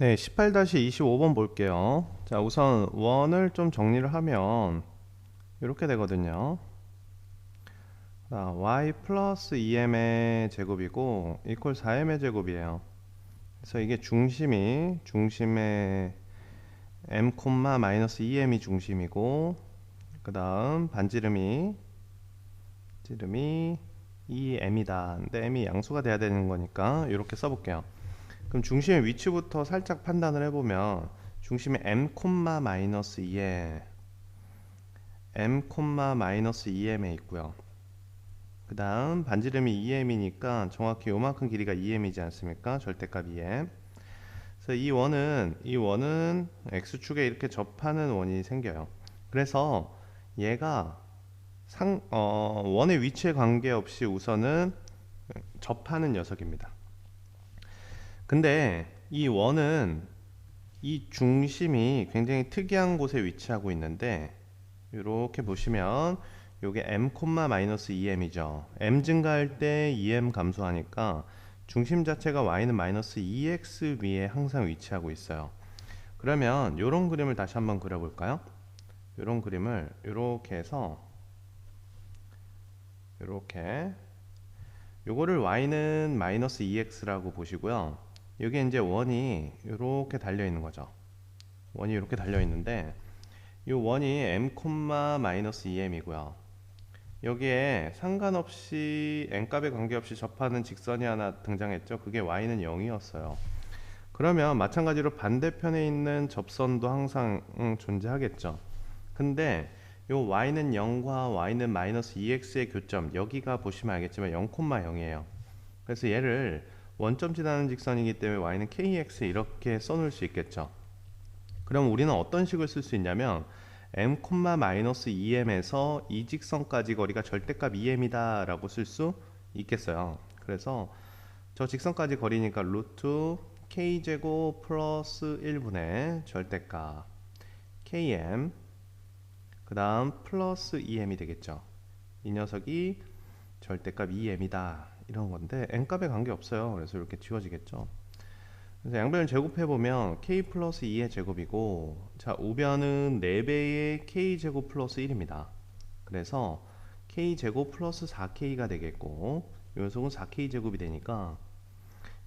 네, 18-25번 볼게요. 자, 우선 원을 좀 정리를 하면 이렇게 되거든요. 자, y 플러스 2m의 제곱이고 이퀄 4m의 제곱이에요. 그래서 이게 중심이 중심의 m 마이너스 2m이 중심이고 그 다음 반지름이 지름이 2m이다. 근데 m이 양수가 돼야 되는 거니까 이렇게 써볼게요. 그럼 중심의 위치부터 살짝 판단을 해보면 중심의 m 마이너스 2에 m 마이너스 2m에 있고요. 그 다음 반지름이 2m이니까 정확히 요만큼 길이가 2m이지 않습니까? 절대값 2m. 그래서 이 원은 이 원은 x축에 이렇게 접하는 원이 생겨요. 그래서 얘가 상, 어, 원의 위치에 관계없이 우선은 접하는 녀석입니다. 근데 이 원은 이 중심이 굉장히 특이한 곳에 위치하고 있는데 이렇게 보시면 이게 m 마이너스 2m이죠. m 증가할 때 2m 감소하니까 중심 자체가 y는 마이너스 2x 위에 항상 위치하고 있어요. 그러면 이런 그림을 다시 한번 그려볼까요? 이런 그림을 이렇게 해서 이렇게 요거를 y는 마이너스 2x라고 보시고요. 여기 이제 원이 이렇게 달려 있는 거죠. 원이 이렇게 달려 있는데 이 원이 m 마이너스 2m이고요. 여기에 상관없이 n값에 관계없이 접하는 직선이 하나 등장했죠. 그게 y는 0이었어요. 그러면 마찬가지로 반대편에 있는 접선도 항상 음, 존재하겠죠. 근데 요 y는 0과 y는 마이너스 2x의 교점 여기가 보시면 알겠지만 0,0이에요. 그래서 얘를 원점 지나는 직선이기 때문에 y는 kx 이렇게 써놓을 수 있겠죠. 그럼 우리는 어떤 식을 쓸 수 있냐면 m, 마이너스 2m에서 이 직선까지 거리가 절대값 2m이다 라고 쓸 수 있겠어요. 그래서 저 직선까지 거리니까 루트 k제곱 플러스 1분의 절대값 km 그 다음 플러스 2m이 되겠죠. 이 녀석이 절대값 2m이다. 이런 건데 n값에 관계없어요. 그래서 이렇게 지워지겠죠. 그래서 양변을 제곱해 보면 k 플러스 2의 제곱이고 자 우변은 4배의 k 제곱 플러스 1입니다. 그래서 k 제곱 플러스 4k가 되겠고 이 녀석은 4k 제곱이 되니까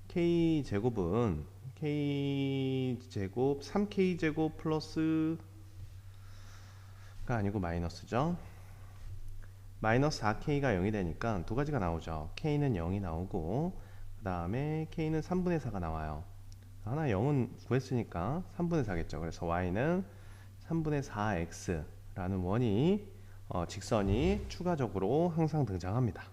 k 제곱은 k 제곱 3k 제곱 플러스가 아니고 마이너스죠. 마이너스 4k가 0이 되니까 두 가지가 나오죠. k는 0이 나오고 그 다음에 k는 3분의 4가 나와요. 하나 0은 구했으니까 3분의 4겠죠. 그래서 y는 3분의 4x라는 원이 어, 직선이 추가적으로 항상 등장합니다.